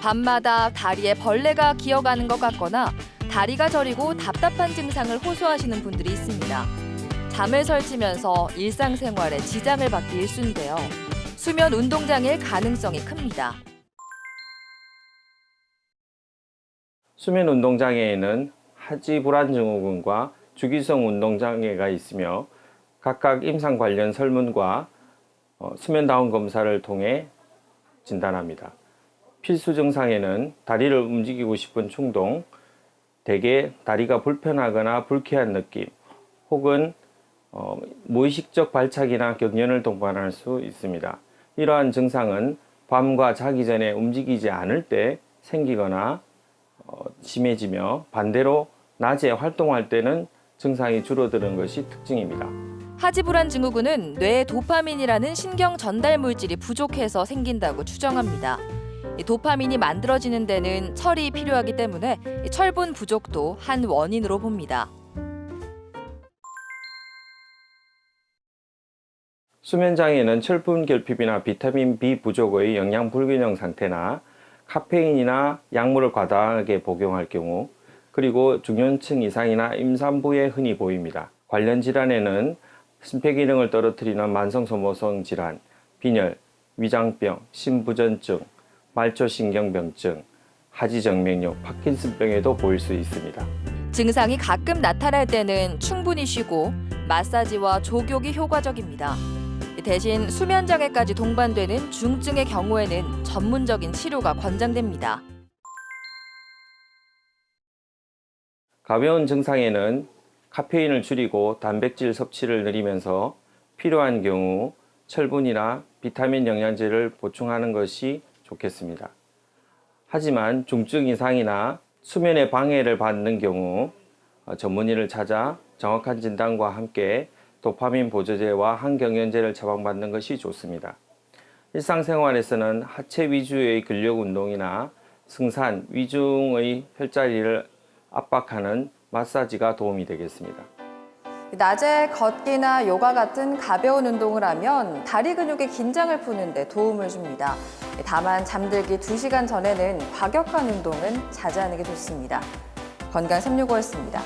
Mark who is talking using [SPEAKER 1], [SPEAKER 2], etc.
[SPEAKER 1] 밤마다 다리에 벌레가 기어가는 것 같거나 다리가 저리고 답답한 증상을 호소하시는 분들이 있습니다. 잠을 설치면서 일상생활에 지장을 받기 일쑤인데요. 수면 운동장일 가능성이 큽니다.
[SPEAKER 2] 수면 운동장애에는 하지 불안 증후군과 주기성 운동장애가 있으며 각각 임상 관련 설문과 어, 수면 다운 검사를 통해 진단합니다. 필수 증상에는 다리를 움직이고 싶은 충동, 대개 다리가 불편하거나 불쾌한 느낌, 혹은 어, 무의식적 발작이나 경련을 동반할 수 있습니다. 이러한 증상은 밤과 자기 전에 움직이지 않을 때 생기거나 어, 심해지며 반대로 낮에 활동할 때는 증상이 줄어드는 것이 특징입니다.
[SPEAKER 1] 하지불안 증후군은 뇌에 도파민이라는 신경 전달 물질이 부족해서 생긴다고 추정합니다. 이 도파민이 만들어지는 데는 철이 필요하기 때문에 이 철분 부족도 한 원인으로 봅니다.
[SPEAKER 2] 수면 장애는 철분 결핍이나 비타민 B 부족의 영양 불균형 상태나 카페인이나 약물을 과다하게 복용할 경우 그리고 중년층 이상이나 임산부에 흔히 보입니다. 관련 질환에는 심폐기능을 떨어뜨리는 만성소모성 질환, 빈혈, 위장병, 심부전증, 말초신경병증, 하지정맥류, 파킨슨병에도 보일 수 있습니다.
[SPEAKER 1] 증상이 가끔 나타날 때는 충분히 쉬고 마사지와 족욕이 효과적입니다. 대신 수면 장애까지 동반되는 중증의 경우에는 전문적인 치료가 권장됩니다.
[SPEAKER 2] 가벼운 증상에는 카페인을 줄이고 단백질 섭취를 늘리면서 필요한 경우 철분이나 비타민 영양제를 보충하는 것이 좋겠습니다. 하지만 중증 이상이나 수면에 방해를 받는 경우 어, 전문의를 찾아 정확한 진단과 함께 도파민 보조제와 항경련제를 처방받는 것이 좋습니다. 일상생활에서는 하체 위주의 근력 운동이나 승산, 위중의 혈자리를 압박하는 마사지가 도움이 되겠습니다.
[SPEAKER 1] 낮에 걷기나 요가 같은 가벼운 운동을 하면 다리 근육의 긴장을 푸는데 도움을 줍니다. 다만 잠들기 2시간 전에는 과격한 운동은 자제하는 게 좋습니다. 건강 365였습니다.